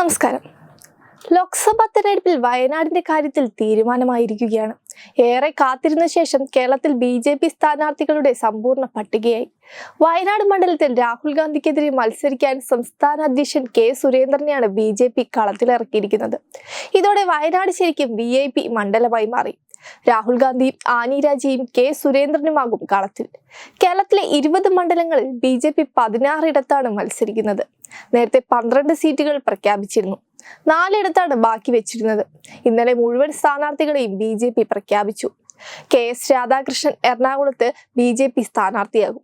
നമസ്കാരം. ലോക്സഭാ തെരഞ്ഞെടുപ്പിൽ വയനാടിന്റെ കാര്യത്തിൽ തീരുമാനമായിരിക്കുകയാണ്. ഏറെ കാത്തിരുന്ന ശേഷം കേരളത്തിൽ ബി ജെ പി സ്ഥാനാർത്ഥികളുടെ സമ്പൂർണ പട്ടികയായി. വയനാട് മണ്ഡലത്തിൽ രാഹുൽ ഗാന്ധിക്കെതിരെ മത്സരിക്കാൻ സംസ്ഥാന അധ്യക്ഷൻ കെ സുരേന്ദ്രനെയാണ് ബി ജെ പി കളത്തിലിറക്കിയിരിക്കുന്നത്. ഇതോടെ വയനാട് ശരിക്കും വി ഐ പി മണ്ഡലമായി മാറി. രാഹുൽ ഗാന്ധിയും ആനി കെ സുരേന്ദ്രനുമാകും കളത്തിൽ. കേരളത്തിലെ ഇരുപത് മണ്ഡലങ്ങളിൽ ബി ജെ പി പതിനാറിടത്താണ് മത്സരിക്കുന്നത്. നേരത്തെ പന്ത്രണ്ട് സീറ്റുകൾ പ്രഖ്യാപിച്ചിരുന്നു. നാലിടത്താണ് ബാക്കി വെച്ചിരുന്നത്. ഇന്നലെ മുഴുവൻ സ്ഥാനാർത്ഥികളെയും ബി ജെ പി പ്രഖ്യാപിച്ചു. കെ എസ് രാധാകൃഷ്ണൻ എറണാകുളത്ത് ബി ജെ പി സ്ഥാനാർത്ഥിയാകും.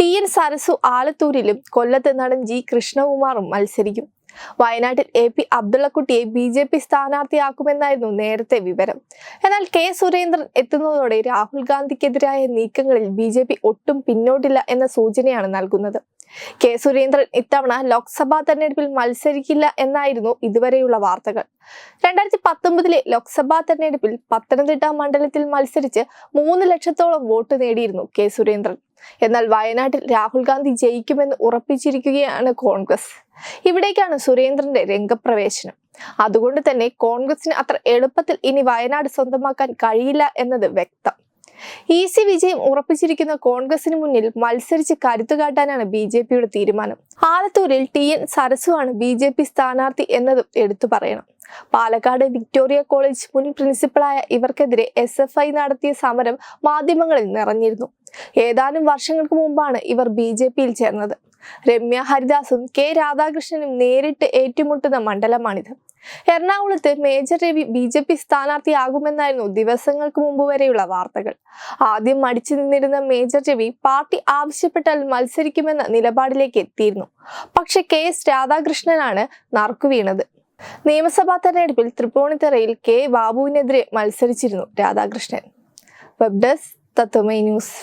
ടി എൻ സരസു ആലത്തൂരിലും കൊല്ലത്ത് നടൻ ജി കൃഷ്ണകുമാറും മത്സരിക്കും. വയനാട്ടിൽ എ പി അബ്ദുള്ളക്കുട്ടിയെ ബി ജെ പി സ്ഥാനാർത്ഥിയാക്കുമെന്നായിരുന്നു നേരത്തെ വിവരം. എന്നാൽ കെ സുരേന്ദ്രൻ എത്തുന്നതോടെ രാഹുൽ ഗാന്ധിക്കെതിരായ നീക്കങ്ങളിൽ ബി ജെ പി ഒട്ടും പിന്നോട്ടില്ല എന്ന സൂചനയാണ് നൽകുന്നത്. കെ സുരേന്ദ്രൻ ഇത്തവണ ലോക്സഭാ തെരഞ്ഞെടുപ്പിൽ മത്സരിക്കില്ല എന്നായിരുന്നു ഇതുവരെയുള്ള വാർത്തകൾ. രണ്ടായിരത്തി പത്തൊമ്പതിലെ ലോക്സഭാ തെരഞ്ഞെടുപ്പിൽ പത്തനംതിട്ട മണ്ഡലത്തിൽ മത്സരിച്ച് മൂന്ന് ലക്ഷത്തോളം വോട്ട് നേടിയിരുന്നു കെ സുരേന്ദ്രൻ. എന്നാൽ വയനാട്ടിൽ രാഹുൽ ഗാന്ധി ജയിക്കുമെന്ന് ഉറപ്പിച്ചിരിക്കുകയാണ് കോൺഗ്രസ്. ഇവിടേക്കാണ് സുരേന്ദ്രന്റെ രംഗപ്രവേശനം. അതുകൊണ്ട് തന്നെ കോൺഗ്രസിന് അത്ര എളുപ്പത്തിൽ ഇനി വയനാട് സ്വന്തമാക്കാൻ കഴിയില്ല എന്നത് വ്യക്തം. ഈസി വിജയം ഉറപ്പിച്ചിരിക്കുന്ന കോൺഗ്രസിന് മുന്നിൽ മത്സരിച്ച് കരുത്തു കാട്ടാനാണ് ബി ജെ പിയുടെ തീരുമാനം. ആലത്തൂരിൽ ടി എൻ സരസുവാണ് ബി ജെ പി സ്ഥാനാർത്ഥി എന്നതും എടുത്തു പറയണം. പാലക്കാട് വിക്ടോറിയ കോളേജ് മുൻ പ്രിൻസിപ്പളായ ഇവർക്കെതിരെ എസ് എഫ് ഐ നടത്തിയ സമരം മാധ്യമങ്ങളിൽ നിറഞ്ഞിരുന്നു. ഏതാനും വർഷങ്ങൾക്ക് മുമ്പാണ് ഇവർ ബി ജെ പിയിൽ ചേർന്നത്. രമ്യ ഹരിദാസും കെ രാധാകൃഷ്ണനും നേരിട്ട് ഏറ്റുമുട്ടുന്ന മണ്ഡലമാണിത്. എറണാകുളത്ത് major Ravi B J P സ്ഥാനാർത്ഥിയാകുമെന്നായിരുന്നു ദിവസങ്ങൾക്ക് മുമ്പ് വരെയുള്ള വാർത്തകൾ. ആദ്യം മടിച്ചു നിന്നിരുന്ന മേജർ രവി പാർട്ടി ആവശ്യപ്പെട്ടാൽ മത്സരിക്കുമെന്ന നിലപാടിലേക്ക് എത്തിയിരുന്നു. പക്ഷെ കെ എസ് രാധാകൃഷ്ണനാണ് നറുക്കുവീണത് നിയമസഭാ തെരഞ്ഞെടുപ്പിൽ തൃപ്പൂണിത്തറയിൽ കെ ബാബുവിനെതിരെ മത്സരിച്ചിരുന്നു Radhakrishnan. Web desk Tatwamayi news.